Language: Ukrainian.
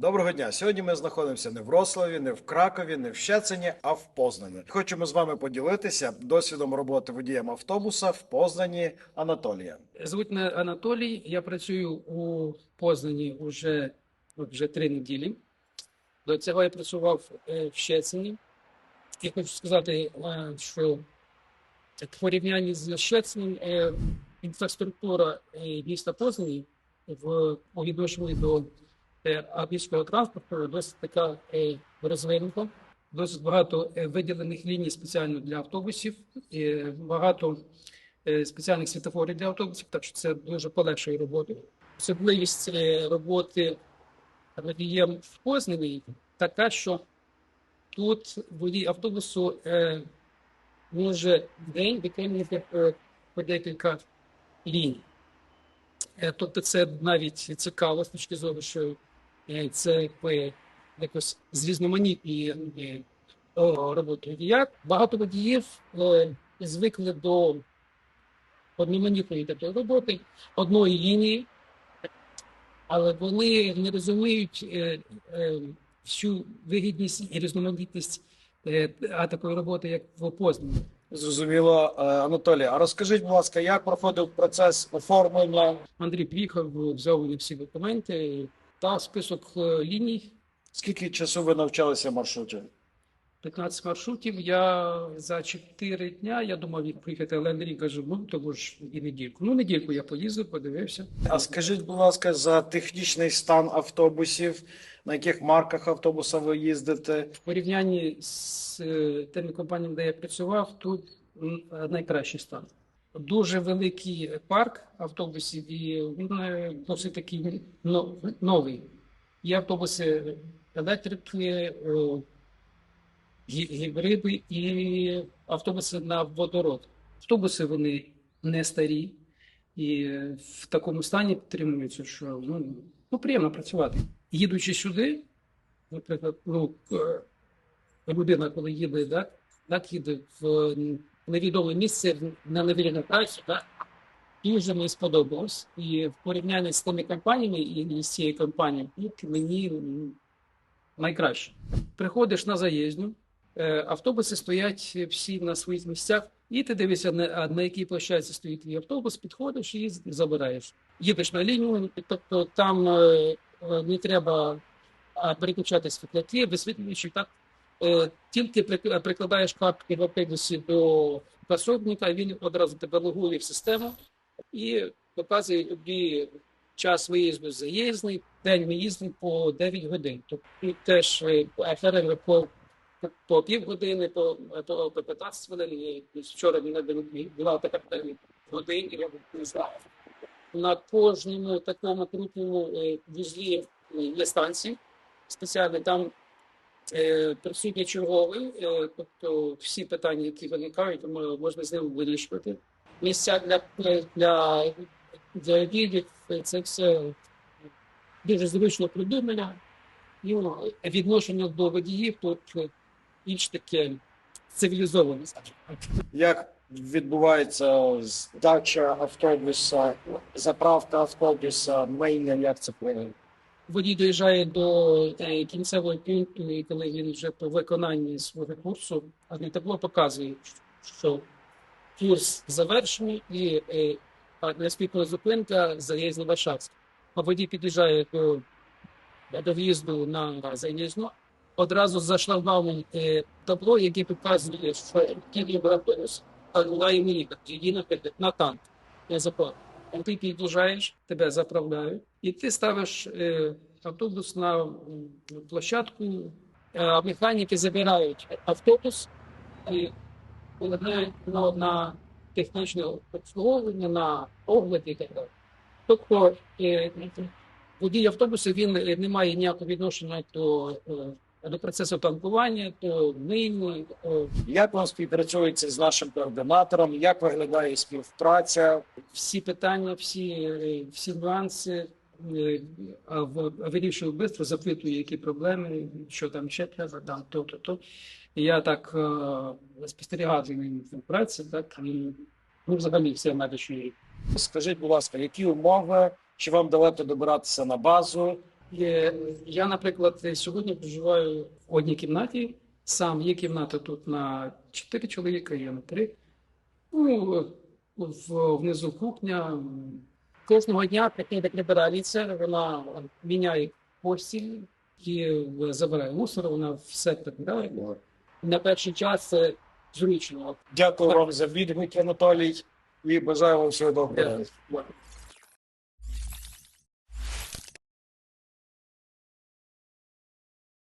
Доброго дня. Сьогодні ми знаходимося не в Рославі, не в Кракові, не в Щецині, а в Познані. Хочемо з вами поділитися досвідом роботи водієм автобуса в Познані Анатолія. Звуть мене Анатолій. Я працюю у Познані вже, вже три неділі. До цього я працював е, в Щецині. І хочу сказати, е, що в порівнянні з Щецинем е, інфраструктура міста Познані в відношенні до авіаційного транспорту досить така е, розвинута. Досить багато е, виділених ліній спеціально для автобусів, і багато е, спеціальних світофорів для автобусів, так що це дуже полегшує роботу. Особливість роботи водієм в Познані така, що тут водій автобусу може в день виконувати по декілька ліній. Тобто це навіть цікаво з точки зору, що це якби якось зрізноманітні е, роботи водія. Багато водіїв е, звикли до одноманітної такої роботи, одної лінії, але вони не розуміють е, е, всю вигідність і різноманітність е, такої роботи, як в Познані. Зрозуміло, Е, Анатолій. А розкажіть, будь ласка, як проходив процес оформлення? Андрій приїхав, взяв всі документи та список е, ліній. Скільки часу ви навчалися маршрутів? 15 маршрутів. Я за 4 дня я думав їх приїхати, але Андрій каже, ну тому ж і недільку. Ну, недільку я поїздив, подивився. А скажіть, будь ласка, за технічний стан автобусів, на яких марках автобуса ви їздите? В порівнянні з е, тими компаніями, де я працював, тут найкращий стан. Дуже великий парк автобусів, і він е, досить такий новий. Є автобуси електрики, гібриди і автобуси на водород. Автобуси вони не старі і в такому стані підтримуються, що ну, ну приємно працювати. Їдучи сюди, наприклад, ну, е, людина, коли їде, так, так їде в невідоме місце на невідоме працю, так, дуже мені сподобалось. І в порівнянні з тими компаніями і з цією компанією, мені найкраще. Приходиш на заїздну, е, автобуси стоять всі на своїх місцях, і ти дивишся, на, на якій площадці стоїть твій автобус, підходиш і забираєш. Їдеш на лінію, тобто там е, е, не треба а, переключати світляки, висвітлюючи так. Е, Тільки прикладаєш капки в автобусі до пособника, він одразу тебе логує в систему і показує тобі час виїзду заїзний, день виїзду по 9 годин. Тобто теж е, перерви по, по півгодини, по, по, по 15 хвилин. Вчора мене була така година, я не знаю. На кожному такому крупному е, вузлі е, є станції спеціальні, там е, присутній черговий, е, тобто всі питання, які виникають, мо- можна з ним вирішувати. Місця для, для, для обідів е, це все дуже зручно придумано. І ну, відношення до водіїв тут е, більш таке цивілізоване. Як відбувається здача автобуса, заправка автобуса, мейня, як це впливає? Водій доїжджає до е, кінцевого пункту, і коли він вже по виконанні свого курсу, на табло показує, що курс завершений і е, а зупинка заїзд Варшавська. А водій під'їжджає до, до в'їзду на заїзну, одразу за шлагбаумом е, табло, яке показує, що кілька автобус, а була їхати, її наприклад, на танк, не заправ. Ти під'їжджаєш, тебе заправляють, і ти ставиш е, автобус на площадку, е, механіки забирають автобус і поглядають на, на технічне обслуговування, на огляд і так далі. Тобто е, водій автобусу він не має ніякого відношення до, до процесу танкування, до нині. е, Як вам співпрацюється з нашим координатором? Як виглядає співпраця? всі питання, всі, е, всі нюанси е, вирішую швидко, запитую, які проблеми, що там ще треба, там то, то, то. Я так е, спостерігав за ним в праці, так і ну, взагалі все медичні. Скажіть, будь ласка, які умови? Чи вам далеко добиратися на базу? Я, наприклад, сьогодні проживаю в одній кімнаті. Сам є кімната тут на 4 чоловіка, є на 3. Ну, внизу кухня. Кожного дня прибиральниця, вона міняє постіль і забирає мусор, вона все прибирає. На перший час це зручно. Дякую вам за відгук, Анатолій, і бажаю вам всього доброго.